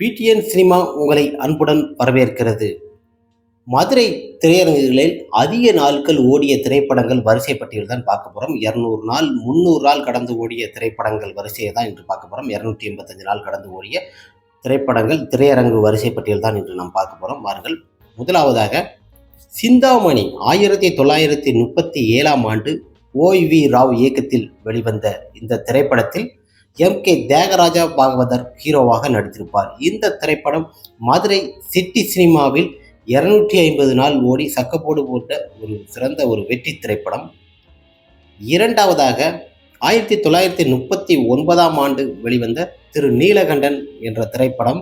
PTN cinema உங்களை அன்புடன் வரவேற்கிறது. மதுரை திரையரங்குகளில் அதிக நாட்கள் ஓடிய திரைப்படங்கள் வரிசை பட்டியல் தான் பார்க்க போகிறோம் இரநூறு நாள் முந்நூறு நாள் கடந்து ஓடிய திரைப்படங்கள் வரிசையை தான் இன்று பார்க்க போகிறோம் இரநூத்தி எண்பத்தஞ்சு நாள் கடந்து ஓடிய திரைப்படங்கள் திரையரங்கு வரிசை பட்டியல் தான் இன்று நாம் பார்க்க போகிறோம் வாருங்கள் முதலாவதாக சிந்தாமணி ஆயிரத்தி தொள்ளாயிரத்தி முப்பத்தி ஏழாம் ஆண்டு ஓய் வி ராவ் இயக்கத்தில் வெளிவந்த இந்த திரைப்படத்தில் எம் கே தியாகராஜா பாகவதர் ஹீரோவாக நடித்திருப்பார். இந்த திரைப்படம் மதுரை சிட்டி சினிமாவில் இருநூற்றி ஐம்பது நாள் ஓடி சக்கப்போடு போட்ட ஒரு சிறந்த ஒரு வெற்றி திரைப்படம். இரண்டாவதாக ஆயிரத்தி தொள்ளாயிரத்தி முப்பத்தி ஒன்பதாம் ஆண்டு வெளிவந்த திரு நீலகண்டன் என்ற திரைப்படம்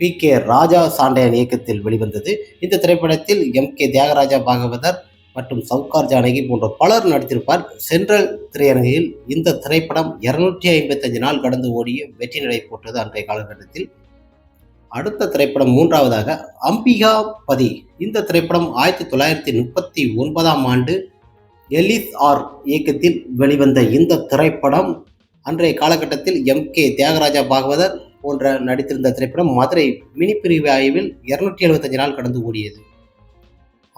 பி கே ராஜா சாண்டையன் இயக்கத்தில் வெளிவந்தது. இந்த திரைப்படத்தில் எம் கே தியாகராஜா பாகவதர் மற்றும் சவுகார் ஜானகி போன்ற பலர் நடித்திருப்பார். சென்ட்ரல் திரையரங்கில் இந்த திரைப்படம் இருநூற்றி ஐம்பத்தஞ்சு நாள் கடந்து ஓடிய வெற்றி நடை போட்டது அன்றைய காலகட்டத்தில். அடுத்த திரைப்படம் மூன்றாவதாக அம்பிகா பதி. இந்த திரைப்படம் ஆயிரத்தி தொள்ளாயிரத்தி முப்பத்தி ஒன்பதாம் ஆண்டு எலிஸ் ஆர் இயக்கத்தில் வெளிவந்த இந்த திரைப்படம். அன்றைய காலகட்டத்தில் எம் கே தியாகராஜா பாகவதர் போன்ற நடித்திருந்த திரைப்படம் மதுரை மினி பிரிவு ஆய்வில் இருநூற்றி எழுபத்தஞ்சு நாள் கடந்து ஓடியது.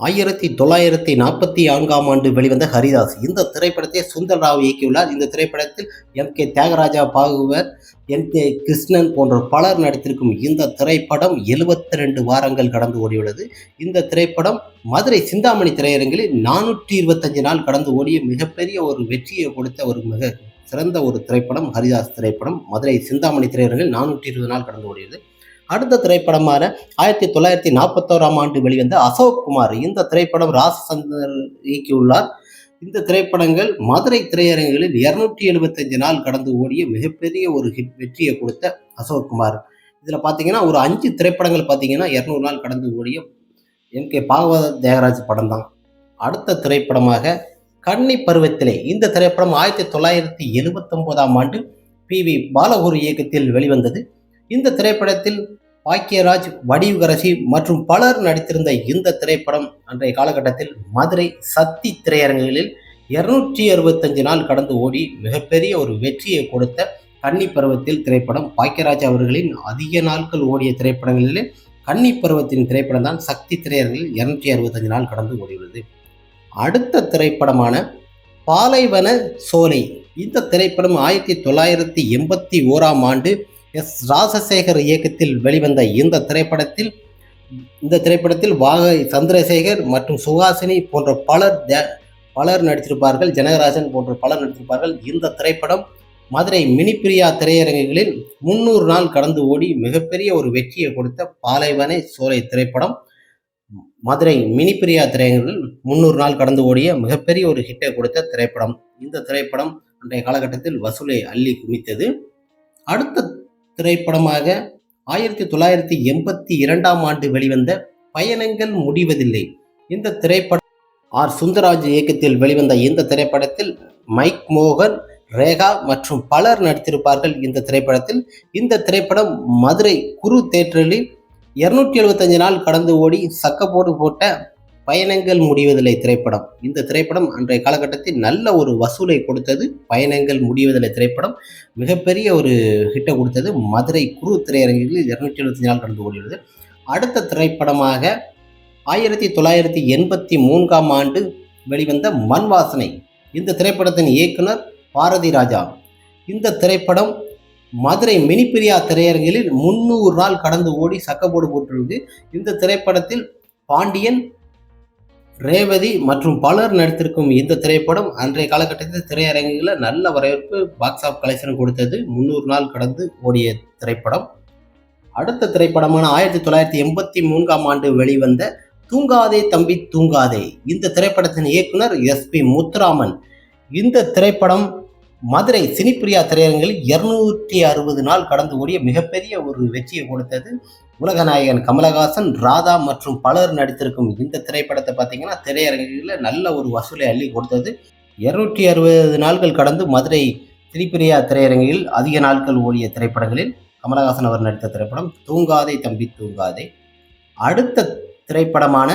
ஆயிரத்தி தொள்ளாயிரத்தி நாற்பத்தி நான்காம் ஆண்டு வெளிவந்த ஹரிதாஸ். இந்த திரைப்படத்தை சுந்தர் ராவ் இயக்கியுள்ளார். இந்த திரைப்படத்தில் எம். கே. தியாகராஜா பாகுவர் என் கே. கிருஷ்ணன் போன்ற பலர் நடித்திருக்கும் இந்த திரைப்படம் எழுபத்தி ரெண்டு வாரங்கள் கடந்து ஓடியுள்ளது. இந்த திரைப்படம் மதுரை சிந்தாமணி திரையரங்கில் நானூற்றி இருபத்தஞ்சு நாள் கடந்து ஓடிய மிகப்பெரிய ஒரு வெற்றியை கொடுத்த ஒரு மிக சிறந்த ஒரு திரைப்படம் ஹரிதாஸ் திரைப்படம். மதுரை சிந்தாமணி திரையரங்கில் நானூற்றி இருபது நாள் கடந்து ஓடியது. அடுத்த திரைப்படமான ஆயிரத்தி தொள்ளாயிரத்தி நாற்பத்தோராம் ஆண்டு வெளிவந்த அசோக் குமார். இந்த திரைப்படம் ராசசந்தர் இயக்கியுள்ளார். இந்த திரைப்படங்கள் மதுரை திரையரங்குகளில் இருநூற்றி எழுபத்தஞ்சு நாள் கடந்து ஓடிய மிகப்பெரிய ஒரு ஹிட் வெற்றியை கொடுத்த அசோக் குமார். இதில் பார்த்தீங்கன்னா ஒரு அஞ்சு திரைப்படங்கள் பார்த்தீங்கன்னா இரநூறு நாள் கடந்து ஓடிய எம். கே. பாகவத தேகராஜ் படம் தான். அடுத்த திரைப்படமாக கன்னி பருவத்திலே இந்த திரைப்படம் ஆயிரத்தி தொள்ளாயிரத்தி எழுபத்தொம்போதாம் ஆண்டு பி. வி. பாலகுரு இயக்கத்தில் வெளிவந்தது. இந்த திரைப்படத்தில் பாக்கியராஜ் வடிவுகரசி மற்றும் பலர் நடித்திருந்த இந்த திரைப்படம் அன்றைய காலகட்டத்தில் மதுரை சக்தி திரையரங்குகளில் இருநூற்றி அறுபத்தஞ்சு நாள் கடந்து ஓடி மிகப்பெரிய ஒரு வெற்றியை கொடுத்த கன்னி பருவத்தில் திரைப்படம் பாக்கியராஜ் அவர்களின் அதிக நாட்கள் ஓடிய திரைப்படங்களிலே கன்னி பருவத்தின் திரைப்படம் தான் சக்தி திரையரங்கில் இருநூற்றி அறுபத்தஞ்சு நாள் கடந்து ஓடியுள்ளது. அடுத்த திரைப்படமான பாலைவன சோலை. இந்த திரைப்படம் ஆயிரத்தி தொள்ளாயிரத்தி எண்பத்தி ஓராம் ஆண்டு எஸ் ராசசேகர் இயக்கத்தில் வெளிவந்த இந்த திரைப்படத்தில் இந்த திரைப்படத்தில் வாகை சந்திரசேகர் மற்றும் சுஹாசினி போன்ற பலர் பலர் நடித்திருப்பார்கள் ஜனகராஜன் போன்ற பலர் நடித்திருப்பார்கள். இந்த திரைப்படம் மதுரை மினிப்பிரியா திரையரங்குகளில் முன்னூறு நாள் கடந்து ஓடி மிகப்பெரிய ஒரு வெற்றியை கொடுத்த பாலைவனை சோலை திரைப்படம். மதுரை மினிப்பிரியா திரையரங்குகளில் முன்னூறு நாள் கடந்து ஓடிய மிகப்பெரிய ஒரு ஹிட்டை கொடுத்த திரைப்படம். இந்த திரைப்படம் அன்றைய காலகட்டத்தில் வசூலை அள்ளி குமித்தது அடுத்த திரைப்படமாக ஆயிரத்தி தொள்ளாயிரத்தி எண்பத்தி இரண்டாம் ஆண்டு வெளிவந்த பயணங்கள் முடிவதில்லை. இந்த திரைப்படம் ஆர். சுந்தராஜ் இயக்கத்தில் வெளிவந்த இந்த திரைப்படத்தில் மைக் மோகன் ரேகா மற்றும் பலர் நடித்திருப்பார்கள் இந்த திரைப்படத்தில். இந்த திரைப்படம் மதுரை குரு தேட்டரில் இருநூற்றி எழுபத்தஞ்சு நாள் கடந்து ஓடி சக்கப்போடு போட்ட பயணங்கள் முடிவதில்லை திரைப்படம். இந்த திரைப்படம் அன்றைய காலகட்டத்தில் நல்ல ஒரு வசூலை கொடுத்தது. பயணங்கள் முடிவதில்லை திரைப்படம். மிகப்பெரிய ஒரு ஹிட்டை கொடுத்தது மதுரை குரு திரையரங்கில் இருநூற்றி எழுபத்தி நாள் கடந்து ஓடியுள்ளது அடுத்த திரைப்படமாக ஆயிரத்தி தொள்ளாயிரத்தி எண்பத்தி மூன்றாம் ஆண்டு வெளிவந்த மண் வாசனை இந்த திரைப்படத்தின் இயக்குனர் பாரதி ராஜா. இந்த திரைப்படம் மதுரை மினிப்பிரியா திரையரங்கில் முன்னூறு நாள் கடந்து ஓடி சக்கப்போடு போட்டிருக்கு இந்த திரைப்படத்தில் பாண்டியன் ரேவதி மற்றும் பலர் நடித்திருக்கும் இந்த திரைப்படம் அன்றைய காலகட்டத்தில் திரையரங்குகளில் நல்ல வரவேற்பு பாக்ஸ் ஆஃப் கலெக்ஷன் கொடுத்தது. முந்நூறு நாள் கடந்து ஓடிய திரைப்படம். அடுத்த திரைப்படமான ஆயிரத்தி தொள்ளாயிரத்தி எண்பத்தி மூன்றாம் ஆண்டு வெளிவந்த தூங்காதே தம்பி தூங்காதே. இந்த திரைப்படத்தின் இயக்குனர் எஸ் பி முத்துராமன். இந்த திரைப்படம் மதுரை சினிப்பிரியா திரையரங்கில் இருநூற்றி அறுபது நாள் கடந்து ஓடிய மிகப்பெரிய ஒரு வெற்றியை கொடுத்தது உலகநாயகன் கமலஹாசன் ராதா மற்றும் பலர் நடித்திருக்கும் இந்த திரைப்படத்தை பார்த்தீங்கன்னா திரையரங்குகளில் நல்ல ஒரு வசூலை அள்ளி கொடுத்தது. இருநூற்றி அறுபது நாட்கள் கடந்து மதுரை திரிப்பிரியா திரையரங்கில் அதிக நாட்கள் ஓடிய திரைப்படங்களில் கமலஹாசன் அவர் நடித்த திரைப்படம் தூங்காதே தம்பி தூங்காதே. அடுத்த திரைப்படமான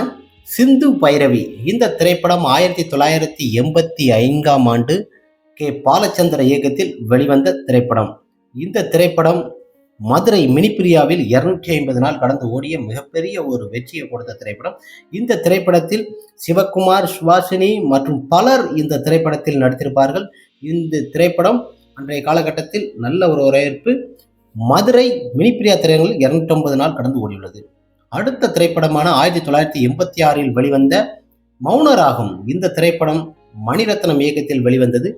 சிந்து பைரவி. இந்த திரைப்படம் ஆயிரத்தி தொள்ளாயிரத்தி எண்பத்தி ஐந்தாம் ஆண்டு கே பாலச்சந்திர இயக்கத்தில் வெளிவந்த திரைப்படம். இந்த திரைப்படம் மதுரை மினிப்பிரியாவில் இருநூற்றி ஐம்பது நாள் கடந்து ஓடிய மிகப்பெரிய ஒரு வெற்றியை கொடுத்த திரைப்படம். இந்த திரைப்படத்தில் சிவகுமார் சுவாசினி மற்றும் பலர் இந்த திரைப்படத்தில் நடித்திருப்பார்கள். இந்த திரைப்படம் அன்றைய காலகட்டத்தில் நல்ல ஒரு வரவேற்பு. மதுரை மினிப்பிரியா திரையரங்கில் இருநூற்றி நாள் கடந்து ஓடியுள்ளது. அடுத்த திரைப்படமான ஆயிரத்தி தொள்ளாயிரத்தி எண்பத்தி ஆறில் வெளிவந்த மௌனராகும். இந்த திரைப்படம் மணிரத்னம் இயக்கத்தில் வெளிவந்தது.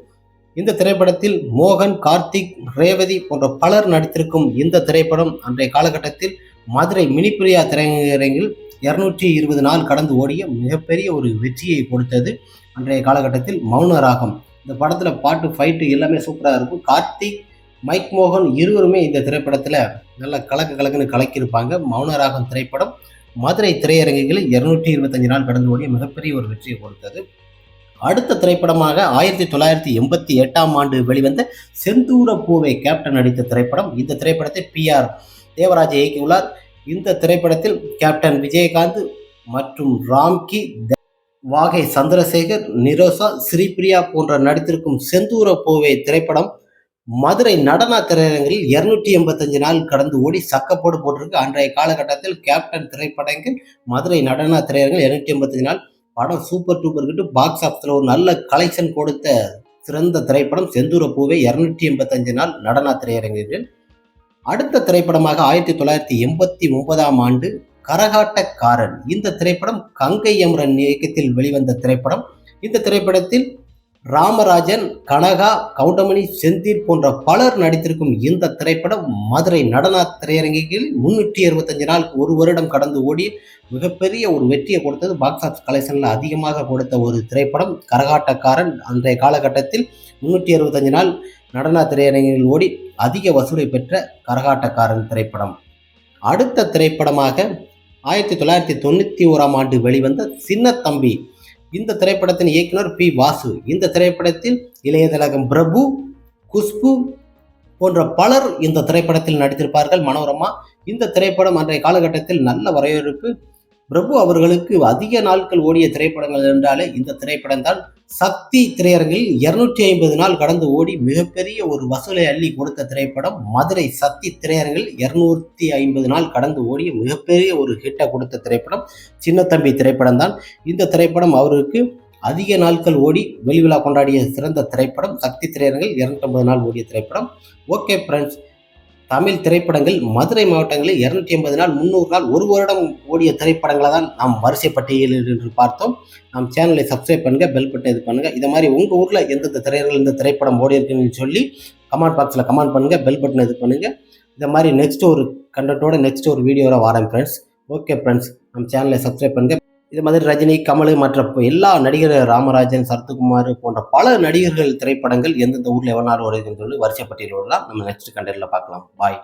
இந்த திரைப்படத்தில் மோகன் கார்த்திக் ரேவதி போன்ற பலர் நடித்திருக்கும் இந்த திரைப்படம் அன்றைய காலகட்டத்தில் மதுரை மினிப்பிரியா திரையரங்கில் இருநூற்றி இருபது நாள் கடந்து ஓடிய மிகப்பெரிய ஒரு வெற்றியை கொடுத்தது அன்றைய காலகட்டத்தில் மௌனராகம். இந்த படத்தில் பாட்டு ஃபைட்டு எல்லாமே சூப்பராக இருக்கும். கார்த்திக் மைக் மோகன் இருவருமே இந்த திரைப்படத்தில் நல்ல கலக்கு கலக்குன்னு கலக்கியிருப்பாங்க. மௌனராகம் திரைப்படம் மதுரை திரையரங்குகளில் இருநூற்றி இருபத்தஞ்சு நாள் கடந்து ஓடிய மிகப்பெரிய ஒரு வெற்றியை கொடுத்தது. அடுத்த திரைப்படமாக ஆயிரத்தி தொள்ளாயிரத்தி எண்பத்தி எட்டாம் ஆண்டு வெளிவந்த செந்தூர பூவை கேப்டன் நடித்த திரைப்படம். இந்த திரைப்படத்தை பி ஆர் தேவராஜ் இயக்கியுள்ளார். இந்த திரைப்படத்தில் கேப்டன் விஜயகாந்த் மற்றும் ராம்கி வாகை சந்திரசேகர் நிரோசா ஸ்ரீபிரியா போன்ற நடித்திருக்கும் செந்தூர பூவை திரைப்படம் மதுரை நடன திரையரங்கில் இருநூற்றி எண்பத்தஞ்சு நாள் கடந்து ஓடி சக்கப்போடு போட்டிருக்கு. அன்றைய காலகட்டத்தில் கேப்டன் திரைப்படங்கள் மதுரை நடன திரையரங்கில் இருநூற்றி எண்பத்தஞ்சு நாள் படம் சூப்பர் டூப்பர் கிட்ட பாக்ஸ் ஆஃபீஸில் ஒரு நல்ல கலெக்ஷன் கொடுத்த சிறந்த திரைப்படம் செந்தூர பூவே இருநூற்றி எண்பத்தஞ்சு நாள் நடன திரையரங்குகள் அடுத்த திரைப்படமாக ஆயிரத்தி தொள்ளாயிரத்தி எண்பத்தி ஒன்பதாம் ஆண்டு கரகாட்டக்காரன். இந்த திரைப்படம் கங்கை அமரன் இயக்கத்தில் வெளிவந்த திரைப்படம். இந்த திரைப்படத்தில் ராமராஜன் கனகா கவுண்டமணி செந்தீர் போன்ற பலர் நடித்திருக்கும் இந்த திரைப்படம் மதுரை நடன திரையரங்கில் முன்னூற்றி அறுபத்தஞ்சு நாள் ஒரு வருடம் கடந்து ஓடி மிகப்பெரிய ஒரு வெற்றியை கொடுத்தது. பாக்ஸ் ஆஃபீஸ் கலெக்ஷனில் அதிகமாக கொடுத்த ஒரு திரைப்படம் கரகாட்டக்காரன். அன்றைய காலகட்டத்தில் முன்னூற்றி அறுபத்தஞ்சு நாள் நடன திரையரங்கில் ஓடி அதிக வசூலை பெற்ற கரகாட்டக்காரன் திரைப்படம். அடுத்த திரைப்படமாக ஆயிரத்தி தொள்ளாயிரத்தி தொண்ணூற்றி ஓராம் ஆண்டு வெளிவந்த சின்ன தம்பி இந்த திரைப்படத்தின் இயக்குனர் பி. வாசு. இந்த திரைப்படத்தில் இளையதலகம் பிரபு குஷ்பு போன்ற பலர் இந்த திரைப்படத்தில் நடித்திருப்பார்கள். மனோரமா இந்த திரைப்படம் அன்றைய காலகட்டத்தில் நல்ல வரவேற்பு பிரபு அவர்களுக்கு அதிக நாட்கள் ஓடிய திரைப்படங்கள் என்றாலே இந்த திரைப்படம் தான் சக்தி திரையரங்கில் இருநூற்றி ஐம்பது நாள் கடந்து ஓடி மிகப்பெரிய ஒரு வசூலை அள்ளி கொடுத்த திரைப்படம் மதுரை சக்தி திரையரங்கில் இருநூற்றி ஐம்பது நாள் கடந்து ஓடிய மிகப்பெரிய ஒரு ஹிட்டை கொடுத்த திரைப்படம் சின்னத்தம்பி திரைப்படம் தான் இந்த திரைப்படம் அவருக்கு அதிக நாட்கள் ஓடி வெளிவிழா கொண்டாடிய சிறந்த திரைப்படம் சக்தி திரையரங்கில் இருநூற்றி நாள் ஓடிய திரைப்படம். ஓகே ஃப்ரெண்ட்ஸ் தமிழ் திரைப்படங்கள் மதுரை மாவட்டங்களில் இருநூற்றி ஐம்பது நாள் முந்நூறு நாள் ஒரு வருடம் ஓடிய திரைப்படங்களை தான் நாம் வரிசை பட்டியலில் என்று பார்த்தோம். நம் சேனலை சப்ஸ்கிரைப் பண்ணுங்கள் பெல் பட்டன் இது பண்ணுங்கள் இதை மாதிரி உங்கள் ஊரில் எந்தெந்த திரையர்கள் இந்த திரைப்படம் ஓடி இருக்குன்னு சொல்லி கமெண்ட் பாக்ஸில் கமெண்ட் பண்ணுங்கள் பெல் பட்டன் இது பண்ணுங்கள் இந்த மாதிரி நெக்ஸ்ட் ஒரு கண்டென்ட்டோட நெக்ஸ்ட் ஒரு வீடியோவில் வரேன் ஃப்ரெண்ட்ஸ் ஓகே ஃப்ரெண்ட்ஸ் நம்ம சேனலை சப்ஸ்கிரைப் பண்ணுங்கள் இது மாதிரி ரஜினி கமல் மற்ற எல்லா நடிகர் ராமராஜன் சரத்குமார் போன்ற பல நடிகர்கள் திரைப்படங்கள் எந்தெந்த ஊரில் எவ்வளோ வருதுன்னு சொல்லி வரிசைப்பட்டியலோடு தான் நம்ம நெக்ஸ்ட் கண்டென்ட்டில் பார்க்கலாம். பாய்